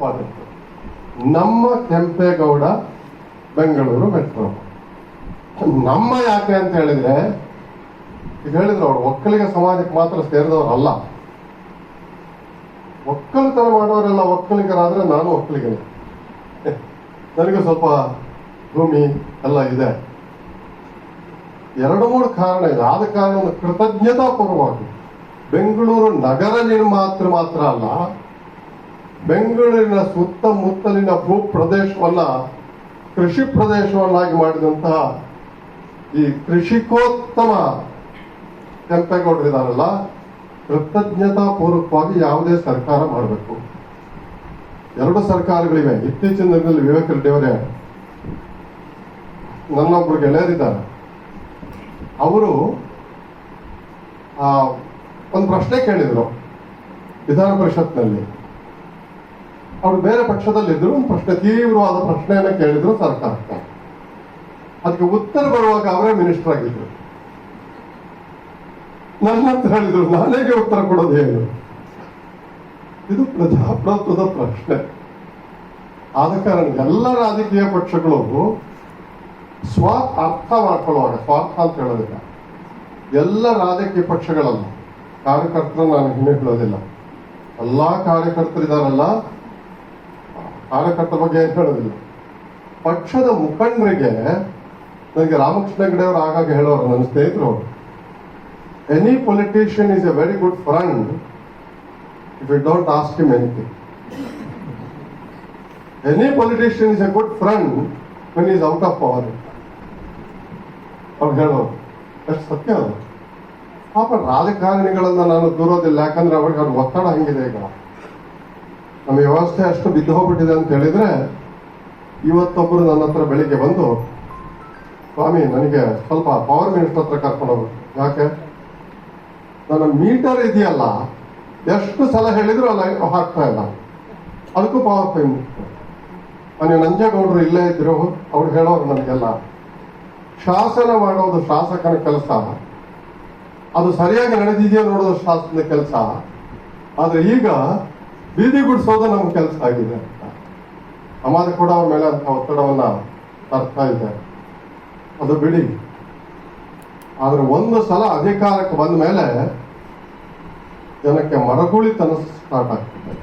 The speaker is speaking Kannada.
ಮಾಡಿತ್ತು ನಮ್ಮ ಕೆಂಪೇಗೌಡ, ಬೆಂಗಳೂರು ಮೆಟ್ರೋ. ನಮ್ಮ ಯಾಕೆ ಅಂತ ಹೇಳಿದ್ರೆ, ಇದು ಹೇಳಿದ್ರು ಅವ್ರು ಒಕ್ಕಲಿಗ ಸಮಾಜಕ್ಕೆ ಮಾತ್ರ ಸೇರಿದವರು ಅಲ್ಲ ಒಕ್ಕಲುತನ ಮಾಡೋರೆಲ್ಲ ಒಕ್ಕಲಿಗರಾದ್ರೆ ನಾನು ಒಕ್ಕಲಿಗನೇ. ನನಗೆ ಸ್ವಲ್ಪ ಭೂಮಿ ಎಲ್ಲ ಇದೆ. ಎರಡು ಮೂರು ಕಾರಣ ಇದೆ. ಆದ ಕಾರಣ ಕೃತಜ್ಞತಾ ಕೃತಜ್ಞತಾಪೂರ್ವವಾಗಿ ಬೆಂಗಳೂರು ನಗರ ನಿರ್ಮಾತೃ ಮಾತ್ರ ಅಲ್ಲ ಬೆಂಗಳೂರಿನ ಸುತ್ತಮುತ್ತಲಿನ ಭೂ ಪ್ರದೇಶವನ್ನ ಕೃಷಿ ಪ್ರದೇಶವನ್ನಾಗಿ ಮಾಡಿದಂತಹ ಈ ಕೃಷಿಕೋತ್ತಮ ಕೆಂಪೇಗೌಡರು ಇದಾರಲ್ಲ ಕೃತಜ್ಞತಾ ಪೂರ್ವಕವಾಗಿ ಯಾವುದೇ ಸರ್ಕಾರ ಮಾಡಬೇಕು. ಎರಡು ಸರ್ಕಾರಗಳಿವೆ. ಇತ್ತೀಚಿನ ದಿನದಲ್ಲಿ ವಿವೇಕ ರೆಡ್ಡಿ ಅವರೇ ನನ್ನೊಬ್ರು ಗೆಳೆಯರಿದ್ದಾರೆ. ಅವರು ಒಂದು ಪ್ರಶ್ನೆ ಕೇಳಿದ್ರು ವಿಧಾನ ಪರಿಷತ್ನಲ್ಲಿ. ಅವರು ಬೇರೆ ಪಕ್ಷದಲ್ಲಿದ್ರು ಒಂದು ಪ್ರಶ್ನೆ, ತೀವ್ರವಾದ ಪ್ರಶ್ನೆಯನ್ನು ಕೇಳಿದ್ರು ಸರ್ಕಾರಕ್ಕೆ ಅದಕ್ಕೆ ಉತ್ತರ ಬರುವಾಗ ಅವರೇ ಮಿನಿಸ್ಟರ್ ಆಗಿದ್ರು. ನನ್ನಂತ ಹೇಳಿದ್ರು, ನಾನೇಗೆ ಉತ್ತರ ಕೊಡೋದು ಏನು ಇದು ಪ್ರಜಾಪ್ರಭುತ್ವದ ಪ್ರಶ್ನೆ. ಆದ ಕಾರಣ ಎಲ್ಲ ರಾಜಕೀಯ ಪಕ್ಷಗಳು ಸ್ವ ಅರ್ಥ ಮಾಡ್ಕೊಳ್ಳುವಾಗ ಸ್ವಾರ್ಥ ಅಂತ ಹೇಳೋದಿಲ್ಲ. ಎಲ್ಲ ರಾಜಕೀಯ ಪಕ್ಷಗಳಲ್ಲ. ಕಾರ್ಯಕರ್ತರ ನಾನು ಹಿಂದೆ ಹೇಳೋದಿಲ್ಲ. ಎಲ್ಲಾ ಕಾರ್ಯಕರ್ತರಿದಾರಲ್ಲ ಕಾರ್ಯಕರ್ತರ ಬಗ್ಗೆ ಏನು ಹೇಳೋದಿಲ್ಲ. ಪಕ್ಷದ ಮುಖಂಡರಿಗೆ ನನಗೆ ರಾಮಕೃಷ್ಣ ಹೆಗಡೆ ಅವರು ಆಗಾಗ ಹೇಳೋರು, ನನ್ನ ಸ್ನೇಹಿತರು. Any politician is a very good friend if you don't ask him anything any politician is a good friend when is out of power ಅವ್ರು ಹೇಳೋರು ಎಷ್ಟು ಸತ್ಯ ಅದು. ಪಾಪ ರಾಜಕಾರಣಿಗಳನ್ನ ನಾನು ದೂರೋದಿಲ್ಲ, ಯಾಕಂದ್ರೆ ಅವ್ರಿಗೆ ಅವ್ರ ಒತ್ತಡ ಹಂಗಿದೆ ಈಗ. ನಮ್ಮ ವ್ಯವಸ್ಥೆ ಅಷ್ಟು ಬಿದ್ದು ಹೋಗ್ಬಿಟ್ಟಿದೆ ಅಂತ ಹೇಳಿದ್ರೆ ಇವತ್ತೊಬ್ಬರು ನನ್ನ ಹತ್ರ ಬೆಳಿಗ್ಗೆ ಬಂದು, ಸ್ವಾಮಿ, ನನಗೆ ಸ್ವಲ್ಪ ಪವರ್ ಮಿನಿಸ್ಟರ್ ಹತ್ರ ಕರ್ಕೊಂಡು ಹೋಗ್ಬೇಕು ಯಾಕೆ? ನನ್ನ ಮೀಟರ್ ಇದೆಯಲ್ಲ, ಎಷ್ಟು ಸಲ ಹೇಳಿದ್ರು ಅಲ್ಲ, ಹಾಕ್ತಾ ಇಲ್ಲ. ಅದಕ್ಕೂ ಪವರ್ ಪೈ ನೀವು ನಂಜೇಗೌಡರು ಇಲ್ಲೇ ಇದ್ರು, ಅವ್ರು ಹೇಳೋರು ನನಗೆಲ್ಲ ಶಾಸನ ಮಾಡೋದು ಶಾಸಕನ ಕೆಲಸ. ಅದು ಸರಿಯಾಗಿ ನಡೆದಿದೆಯೋ ನೋಡೋದು ಶಾಸನದ ಕೆಲಸ. ಆದ್ರೆ ಈಗ ಬೀದಿ ಗುಡಿಸೋದು ನಮ್ಮ ಕೆಲಸ ಆಗಿದೆ ಸಮಾಜ ಕೂಡ ಅವ್ರ ಮೇಲೆ ಅಂತ ಒತ್ತಡವನ್ನ ತರ್ತಾ ಇದೆ. ಅದು ಬಿಡಿ. ಆದ್ರೆ ಒಂದು ಸಲ ಅಧಿಕಾರಕ್ಕೆ ಬಂದ ಮೇಲೆ ಜನಕ್ಕೆ ಮರಗುಳಿತನ ಸ್ಟಾರ್ಟ್ ಆಗ್ತದೆ.